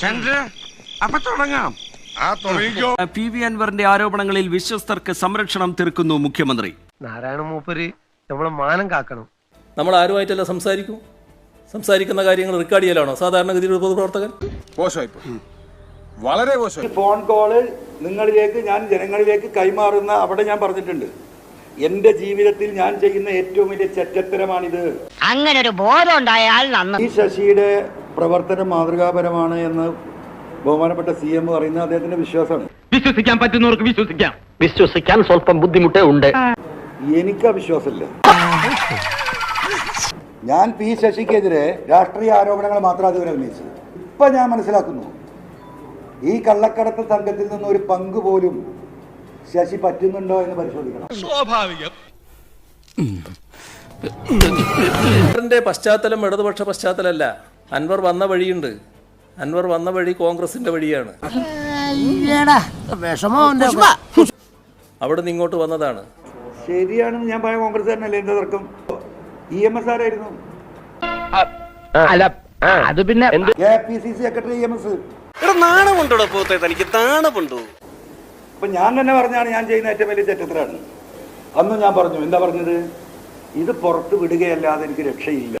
ചന്ദ്ര അപ്പൊ തുടങ്ങാം. P V അൻവറിന്റെ ആരോപണങ്ങളിൽ വിശ്വസ്തർക്ക് സംരക്ഷണം തീർക്കുന്നു മുഖ്യമന്ത്രി. നാരായണ മൂപ്പര് നമ്മളെ മാനം കാക്കണം. നമ്മൾ ആരുമായിട്ടല്ല സംസാരിക്കും? സംസാരിക്കുന്ന കാര്യങ്ങൾ റെക്കോർഡ് ചെയ്യലാണോ? സാധാരണഗതിയിൽ ഒരു പൊതുപ്രവർത്തകൻ? വളരെ ഫോൺ കോൾ നിങ്ങളിലേക്ക് ഞാൻ ജനങ്ങളിലേക്ക് കൈമാറുന്ന അവിടെ ഞാൻ പറഞ്ഞിട്ടുണ്ട്. എന്റെ ജീവിതത്തിൽ ഞാൻ ചെയ്യുന്ന ഏറ്റവും വലിയ ചെറ്റത്തരമാണിത്. അങ്ങനെ ഒരു ബോധം ഉണ്ടായാൽ ഈ ശശിയുടെ പ്രവർത്തനം മാതൃകാപരമാണ് എന്ന് ബഹുമാനപ്പെട്ട സി എം പറയുന്ന അദ്ദേഹത്തിന്റെ വിശ്വാസമാണ് വിശ്വസിക്കാൻ പറ്റുന്നവർക്ക് വിശ്വസിക്കാം വിശ്വസിക്കാൻ സ്വല്പം ബുദ്ധിമുട്ടേ ഉണ്ട് എനിക്ക് ആ വിശ്വാസമില്ല ഞാൻ പി ശശിക്കെതിരെ രാഷ്ട്രീയ ആരോപണങ്ങൾ മാത്രം അതുവരെ ഉന്നയിച്ചത് ഇപ്പൊ ഞാൻ മനസ്സിലാക്കുന്നു ഈ കള്ളക്കടത്ത് സംഘത്തിൽ നിന്ന് ഒരു പങ്ക് പോലും ശശി പറ്റുന്നുണ്ടോ എന്ന് പരിശോധിക്കണം സ്വാഭാവികം പശ്ചാത്തലം ഇടതുപക്ഷ പശ്ചാത്തലമല്ല അൻവർ വന്ന വഴിയുണ്ട്. അൻവർ വന്ന വഴി കോൺഗ്രസിന്റെ വഴിയാണ്. അവിടെ. നിന്ന് ഇങ്ങോട്ട് വന്നതാണ്. ശരിയാണെന്ന് ഞാൻ പറയാൻ കോൺഗ്രസ് തന്നെയല്ലേ എന്താ തർക്കം? ഇ എം എസ് ആരായിരുന്നു? അത് പിന്നെ K P C C secretary E M S നാണമുണ്ടോ പോത്തെ തനിക്ക് നാണമുണ്ടോ? അപ്പൊ ഞാൻ തന്നെ പറഞ്ഞാണ് ഞാൻ ചെയ്യുന്ന ഏറ്റവും വലിയ തെറ്റത്തിലാണ് അന്ന് ഞാൻ പറഞ്ഞു എന്താ പറഞ്ഞത്? ഇത് പുറത്ത് വിടുകയല്ലാതെ എനിക്ക് രക്ഷയില്ല.